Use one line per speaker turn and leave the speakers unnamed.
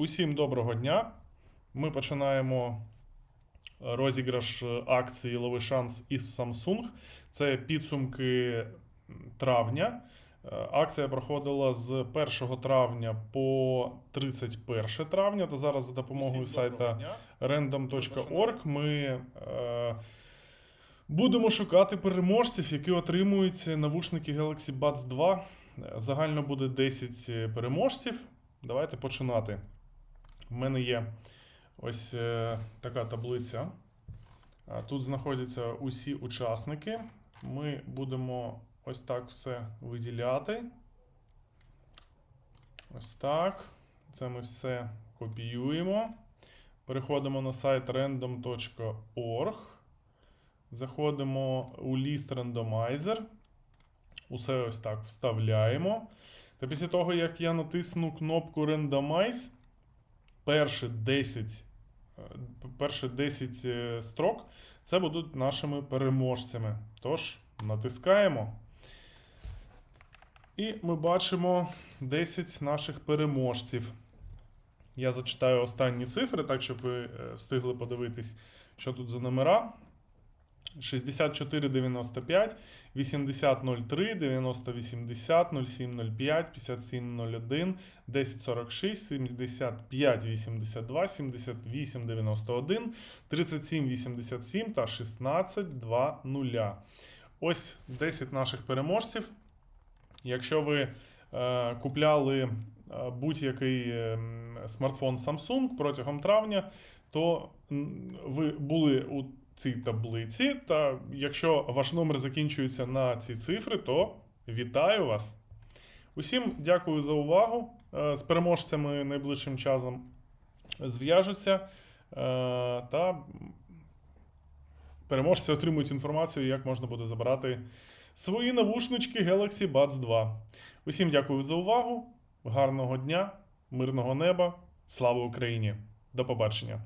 Усім доброго дня. Ми починаємо розіграш акції Лови шанс із Samsung. Це підсумки травня. Е, Акція проходила з 1 травня по 31 травня. Та зараз за допомогою сайта random.org ми е, будемо шукати переможців, які отримують навушники Galaxy Buds 2. Е, Загально буде 10 переможців. Давайте починати. У мене є ось е, така таблиця. Тут знаходяться усі учасники. Ми будемо ось так все виділяти. Ось так. Це ми все копіюємо. Переходимо на сайт random.org. Заходимо у ліст Randomizer. Усе ось так вставляємо. Та після того, як я натисну кнопку Randomize, перші 10, е, перші 10 е, строк це будуть нашими переможцями. Тож, натискаємо. І ми бачимо 10 наших переможців. Я зачитаю останні цифри, так щоб ви е, встигли подивитись, що тут за номера. 6495, 8003, 9080, 0705, 5701, 1046, 75 82, 78 91, 37 87 та 16 Ось 10 наших переможців. Якщо ви е, купляли е, будь-який е, смартфон Samsung протягом травня, то ви були у цій таблиці. Та якщо ваш номер закінчується на ці цифри, то вітаю вас. Усім дякую за увагу. Е, З переможцями найближчим часом зв'яжуться. е, Та переможці отримують інформацію, як можна буде забрати свої навушнички Galaxy Buds 2. Усім дякую за увагу. Гарного дня, мирного неба. Слава Україні! До побачення!